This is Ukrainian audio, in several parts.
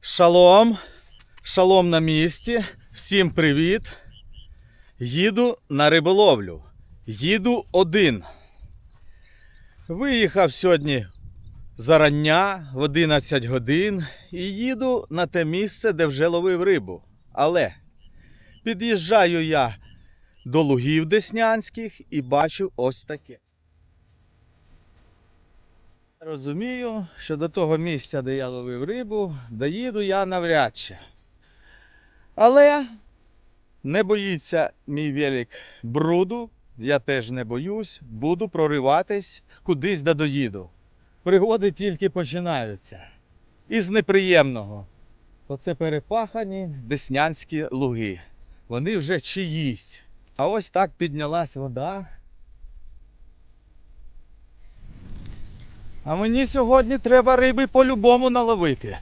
Шалом, шалом на місці. Всім привіт. Їду на риболовлю. Їду один. Виїхав сьогодні зарання в 11 годин і їду на те місце, де вже ловив рибу. Але під'їжджаю я до лугів Деснянських і бачу ось таке. Розумію, що до того місця, де я ловив рибу, доїду я навряд чи. Але не боїться мій велик бруду, я теж не боюсь, буду прориватись кудись да доїду. Пригоди тільки починаються. Із неприємного. Оце перепахані деснянські луги. Вони вже чиїсь. А ось так піднялась вода. А мені сьогодні треба риби по-любому наловити.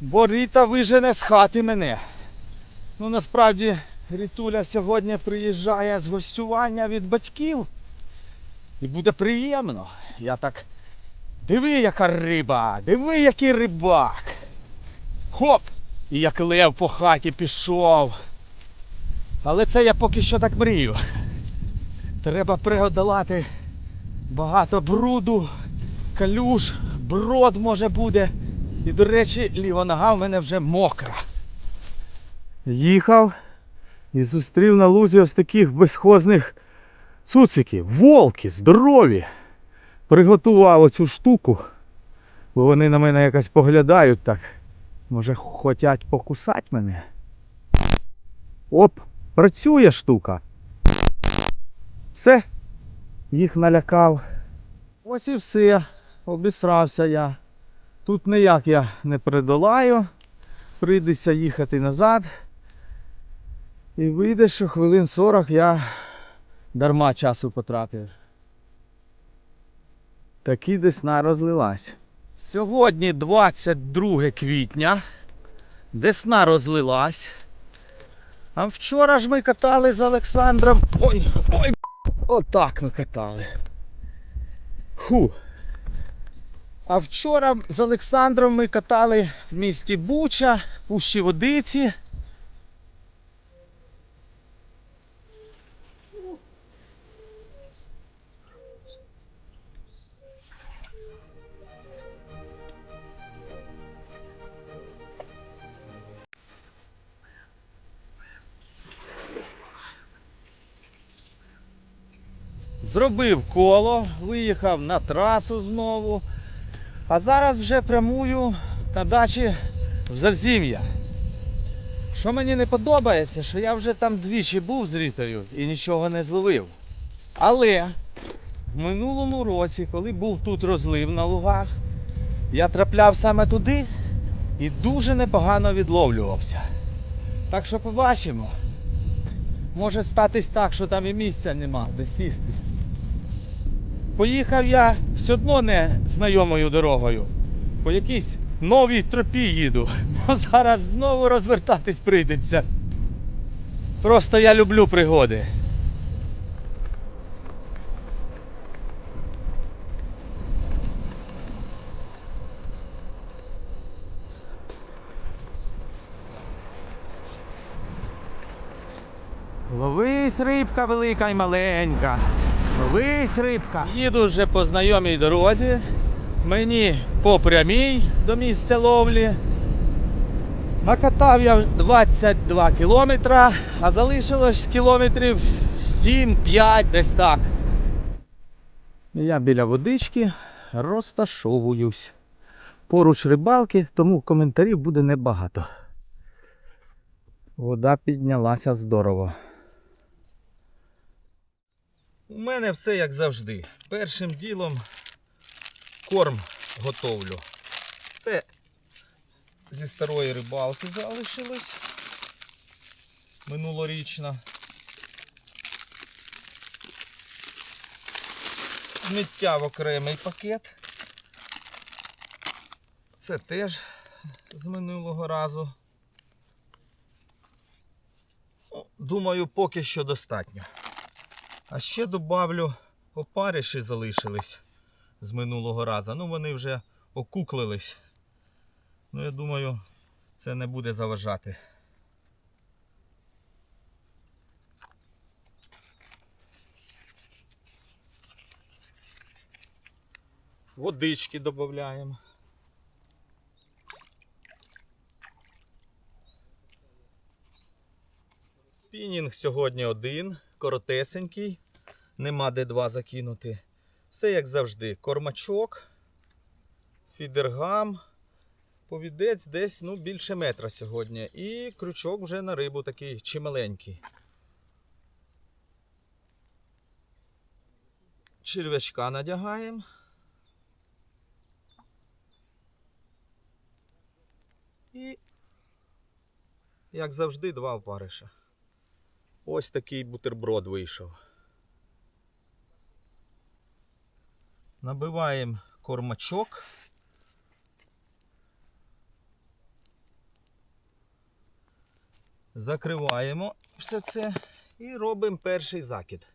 Бо Ріта вижене з хати мене. Ну насправді Рітуля сьогодні приїжджає з гостювання від батьків. І буде приємно. Я так. Диви, яка риба! Диви, який рибак! Хоп! І як лев по хаті пішов. Але це я поки що так мрію. Треба преодолати багато бруду, калюж, брод може буде. І, до речі, ліва нога в мене вже мокра. Їхав і зустрів на лузі ось таких безхозних цуциків. Волки, здорові. Приготував оцю штуку, бо вони на мене якось поглядають так. Може, хочуть покусати мене. Оп, працює штука. Все, їх налякав. Ось і все. Обісрався я. Тут ніяк я не передолаю. Прийдеться їхати назад. І вийде, що хвилин 40 я дарма часу потратив. Таки десна розлилась. Сьогодні 22 квітня. Десна розлилась. А вчора ж ми катали з Олександром. Ой, ой, отак ми катали. Ху. А вчора з Олександром ми катали в місті Буча, Пущі Водиці. Зробив коло, виїхав на трасу знову. А зараз вже прямую на дачі в Завзім'я. Що мені не подобається, що я вже там двічі був з Рітою і нічого не зловив. Але в минулому році, коли був тут розлив на лугах, я трапляв саме туди і дуже непогано відловлювався. Так що побачимо. Може статись так, що там і місця нема, де сісти. Поїхав я все одно не знайомою дорогою. По якійсь новій тропі їду. Бо зараз знову розвертатись прийдеться. Просто я люблю пригоди. Ловись рибка велика і маленька. Ловись рибка. Їду вже по знайомій дорозі. Мені по прямій до місця ловлі. Накатав я 22 кілометра, а залишилось кілометрів 7-5 десь так. Я біля водички розташовуюсь. Поруч рибалки, тому коментарів буде небагато. Вода піднялася здорово. У мене все як завжди. Першим ділом корм готовлю. Це зі старої рибалки залишилось. Минулорічна. Сміття в окремий пакет. Це теж з минулого разу. Думаю, поки що достатньо. А ще добавлю опариші залишились з минулого разу. Ну вони вже окуклились. Ну, я думаю, це не буде заважати. Водички додаємо. Спінінг сьогодні один, коротесенький, нема де два закинути. Все як завжди. Кормачок, фідергам, повідець десь ну, більше метра сьогодні. І крючок вже на рибу такий чималенький. Черв'ячка надягаємо. І, як завжди, два опариша. Ось такий бутерброд вийшов. Набиваємо кормачок. Закриваємо все це і робимо перший закид.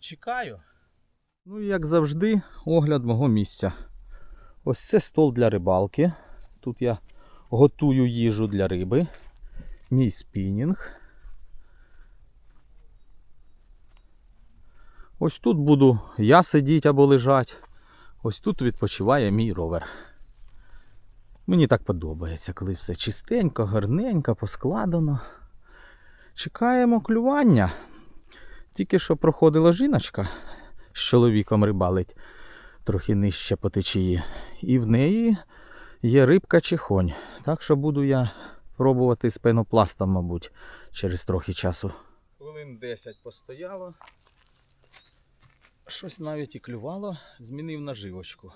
Чекаю. Ну і як завжди, огляд мого місця. Ось це стол для рибалки. Тут я готую їжу для риби. Мій спінінг. Ось тут буду я сидіти або лежати. Ось тут відпочиває мій ровер. Мені так подобається, коли все чистенько, гарненько, поскладено. Чекаємо клювання. Тільки що проходила жіночка з чоловіком рибалить трохи нижче по течії. І в неї є рибка чихонь. Так що буду я пробувати з пенопластом, мабуть, через трохи часу. Хвилин 10 постояло. Щось навіть і клювало, змінив наживочку.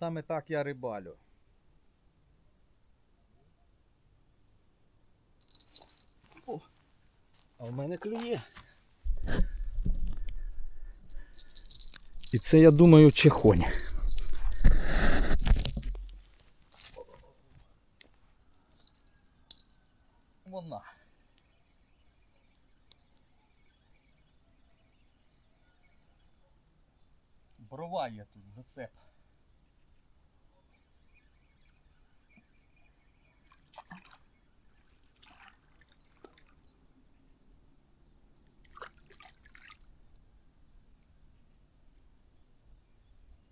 Саме так я рибалю. О, а в мене клює. І це, я думаю, чехонь. Вона. Брова є тут, зацеп.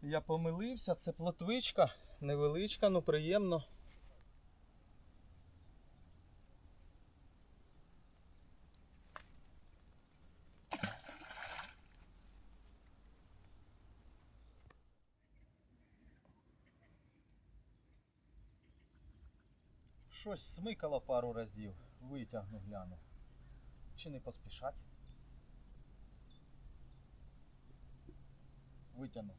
Я помилився, це плотвичка, невеличка, ну приємно. Щось смикало пару разів, витягну гляну. Чи не поспішать? Витягну.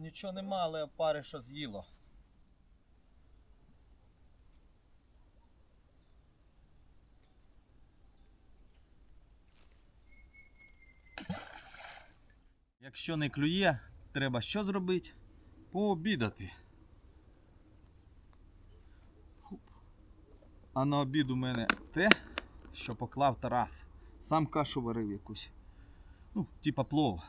Нічого нема, але пари що з'їло. Якщо не клює, треба що зробити? Пообідати. А на обід у мене те, що поклав Тарас. Сам кашу варив якусь. Ну, типа плов.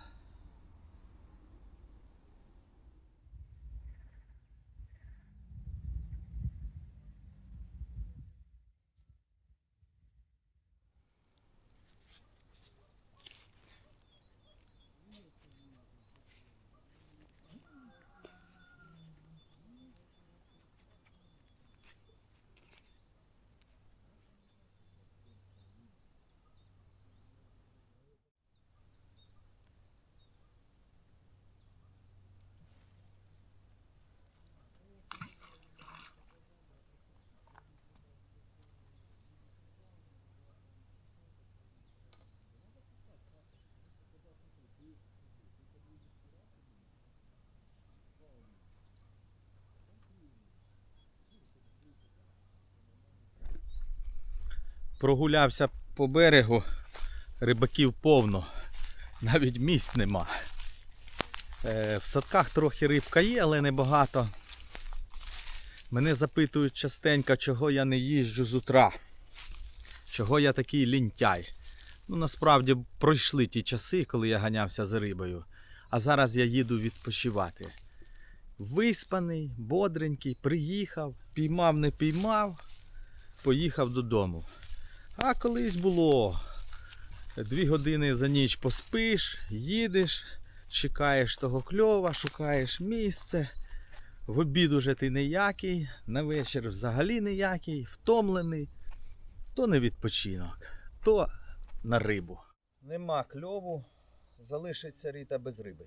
Прогулявся по берегу, рибаків повно, навіть місць нема. Е, в садках трохи рибка є, але небагато. Мене запитують частенько, чого я не їжджу з утра. Чого я такий лінтяй. Ну, насправді пройшли ті часи, коли я ганявся за рибою. А зараз я їду відпочивати. Виспаний, бодренький, приїхав, піймав, не піймав, поїхав додому. А колись було. Дві години за ніч поспиш, їдеш, чекаєш того кльова, шукаєш місце. В обід уже ти ніякий, на вечір взагалі ніякий, втомлений. То не відпочинок, то на рибу. Нема кльову, залишиться ріта без риби.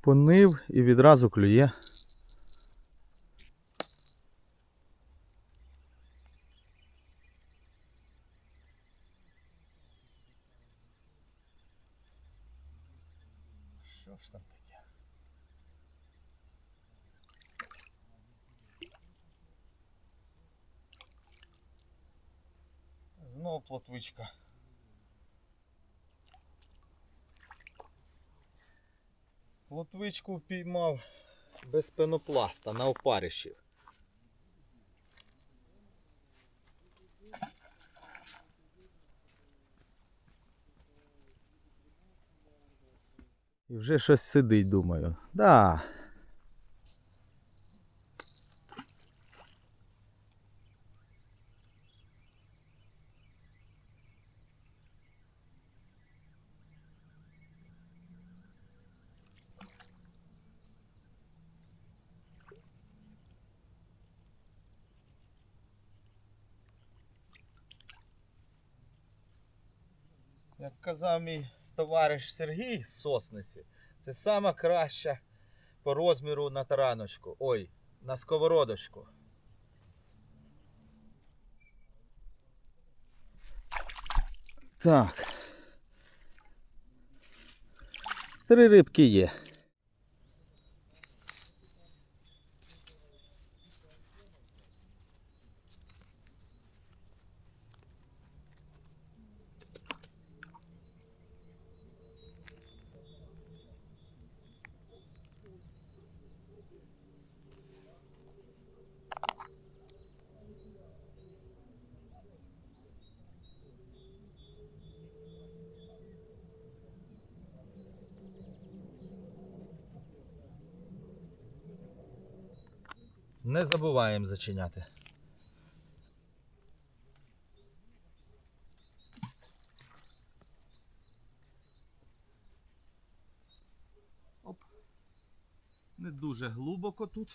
Понив і відразу клює. Що ж там таке? Знов плотвичка. Плотвичку впіймав без пенопласта на опаришів. І вже щось сидить, думаю. Да. Як казав мій товариш Сергій з Сосниці, це сама краща по розміру на тараночку. Ой, на сковородочку. Так. Три рибки є. Не забуваємо зачиняти. Оп. Не дуже глибоко тут.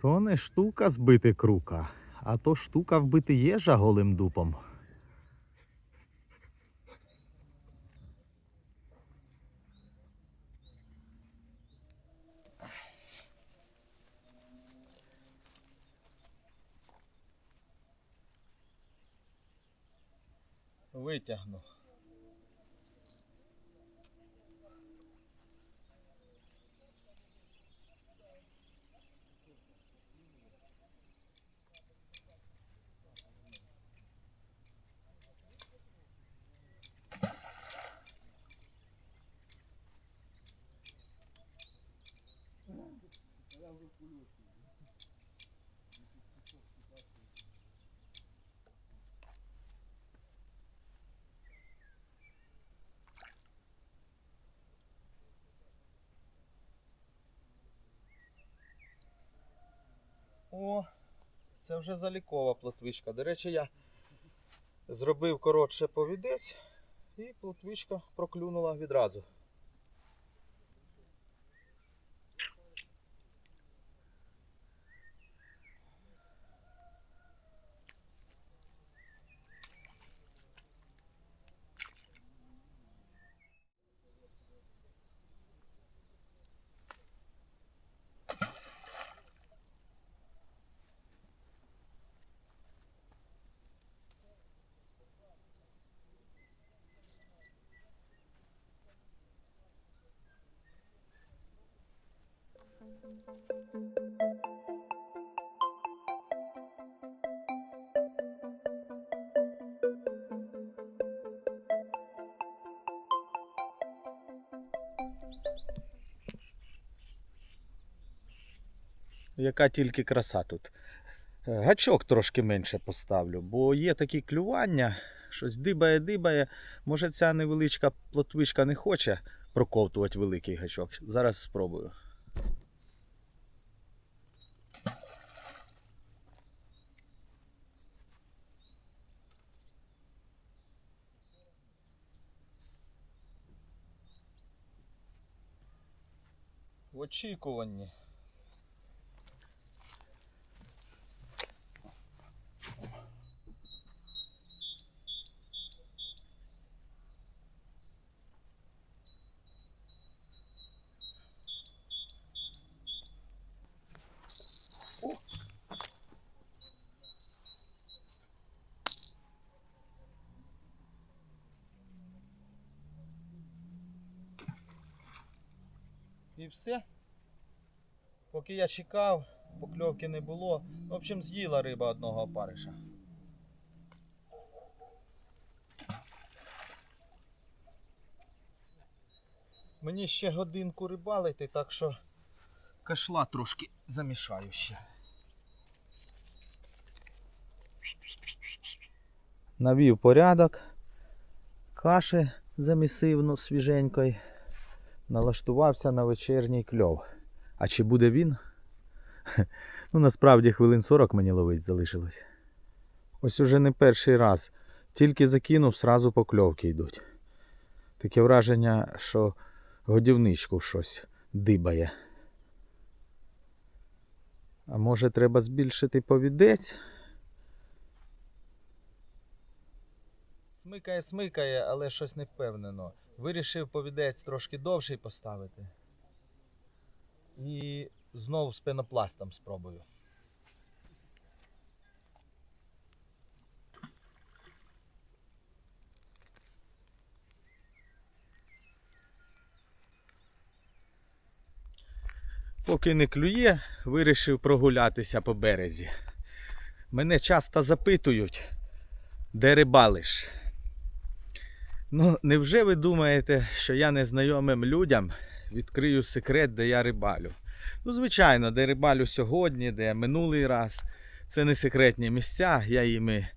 То не штука збити крука, а то штука вбити єжа голим дупом. Витягну. О, це вже залікова плотвичка. До речі, я зробив коротше повідець і плотвичка проклюнула відразу. Яка тільки краса тут. Е, Гачок трошки менше поставлю, бо є такі клювання, щось дибає-дибає. Може ця невеличка плотвишка не хоче проковтувати великий гачок. Зараз спробую. В очікуванні. І все. Поки я чекав, покльовки не було. В общем, з'їла риба одного опариша. Мені ще годинку рибалити, так що кашла трошки замішаю ще. Навів порядок, каші замісив ну, свіженької налаштувався на вечірній кльов. А чи буде він? Ну, насправді хвилин 40 мені ловить залишилось. Ось уже не перший раз. Тільки закинув, сразу покльовки йдуть. Таке враження, що годівничку щось дибає. А може треба збільшити повідець? Смикає, смикає, але щось не впевнено. Вирішив повідець трошки довший поставити. І знову з пенопластом спробую. Поки не клює, вирішив прогулятися по березі. Мене часто запитують, де рибалиш. Ну, невже ви думаєте, що я незнайомим людям відкрию секрет, де я рибалю? Ну, звичайно, де рибалю сьогодні, де минулий раз. Це не секретні місця, я їми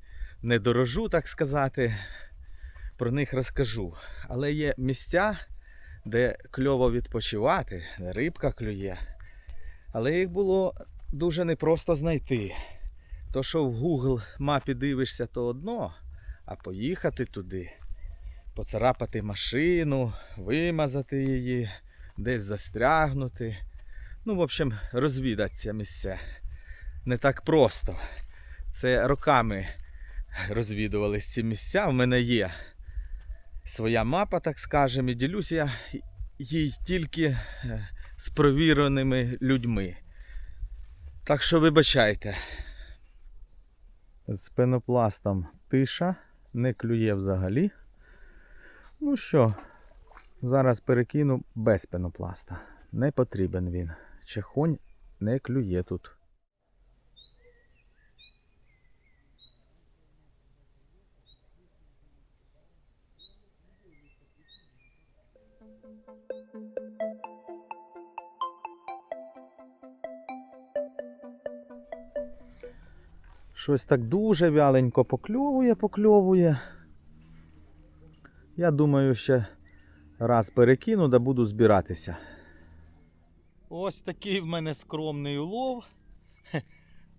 не дорожу, так сказати. Про них розкажу. Але є місця, де кльово відпочивати, де рибка клює. Але їх було дуже непросто знайти. То, що в Google мапі дивишся, то одно, а поїхати туди поцарапати машину, вимазати її, десь застрягнути. Ну, в общем, розвідати це місце. Не так просто. Це роками розвідувались ці місця. У мене є своя мапа, так скажемо, і ділюся я їй тільки е, з провіреними людьми. Так що вибачайте. З пенопластом тиша, не клює взагалі. Ну що, зараз перекину без пенопласта. Не потрібен він. Чехонь не клює тут. Щось так дуже вяленько покльовує, покльовує. Я думаю, ще раз перекину да буду збиратися. Ось такий в мене скромний улов.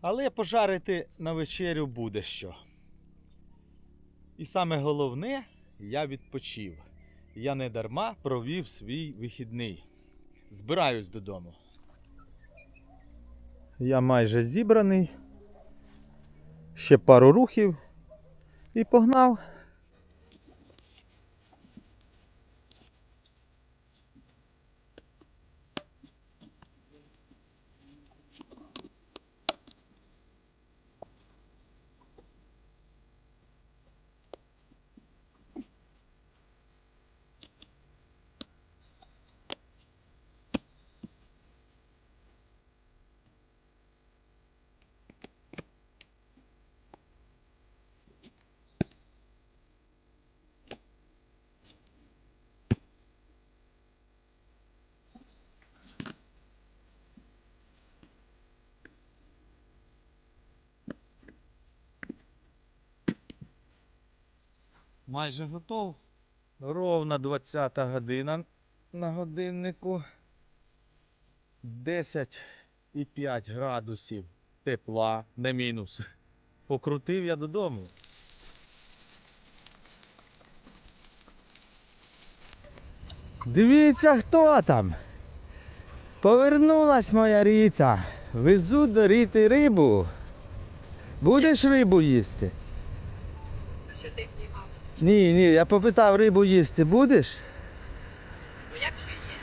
Але пожарити на вечерю буде що. І саме головне, я відпочив. Я не дарма провів свій вихідний. Збираюсь додому. Я майже зібраний. Ще пару рухів і погнав. Майже готов. Ровно 20 година на годиннику. 10,5 градусів тепла, не мінус. Покрутив я додому. Дивіться, хто там. Повернулась моя Ріта. Везу до Ріти рибу. Будеш рибу їсти? Що ти? Ні, ні, я попитав рибу їсти будеш? Ну як що є?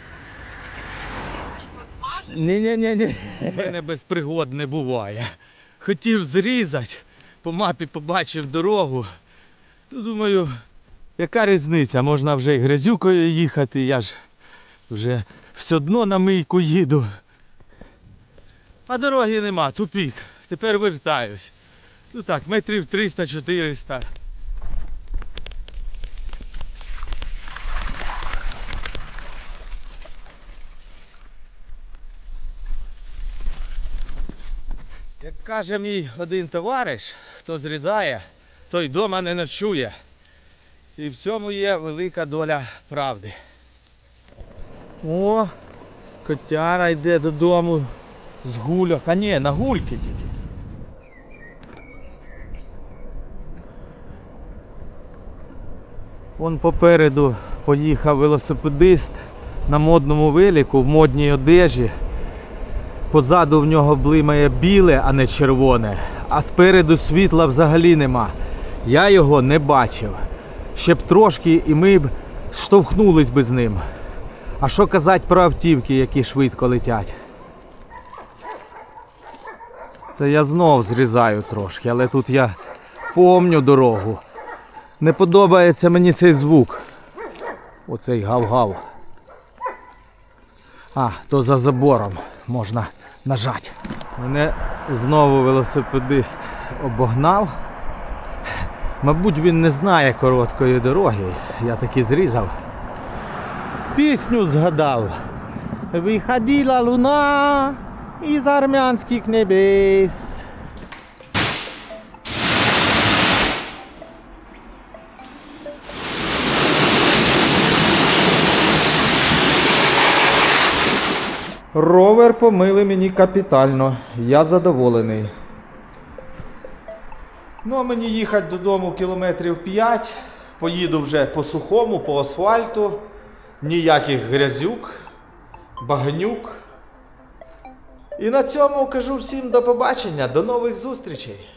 Посмажеш? Ні, ні, ні, ні. У мене без пригод не буває. Хотів зрізати, по мапі побачив дорогу. Ну, думаю, яка різниця? Можна вже і грязюкою їхати, я ж вже все одно на мийку їду. А дороги нема, тупік. Тепер вертаюсь. Ну так, метрів 300-400. Як каже мій один товариш, хто зрізає, той дома не ночує. І в цьому є велика доля правди. О, котяра йде додому з гульок. А ні, на гульки тільки. Вон попереду поїхав велосипедист на модному велику в модній одежі. Позаду в нього блимає біле, а не червоне, а спереду світла взагалі нема. Я його не бачив. Ще б трошки і ми б штовхнулись би з ним. А що казати про автівки, які швидко летять? Це я знов зрізаю трошки, але тут я помню дорогу. Не подобається мені цей звук. Оцей гав-гав. А, то за забором можна нажати. Мене знову велосипедист обогнав. Мабуть, він не знає короткої дороги. Я таки зрізав. Пісню згадав. Виходила луна із армянських небес. Ровер помили мені капітально. Я задоволений. Ну, а мені їхати додому кілометрів 5. Поїду вже по сухому, по асфальту. Ніяких грязюк, багнюк. І на цьому кажу всім до побачення, до нових зустрічей.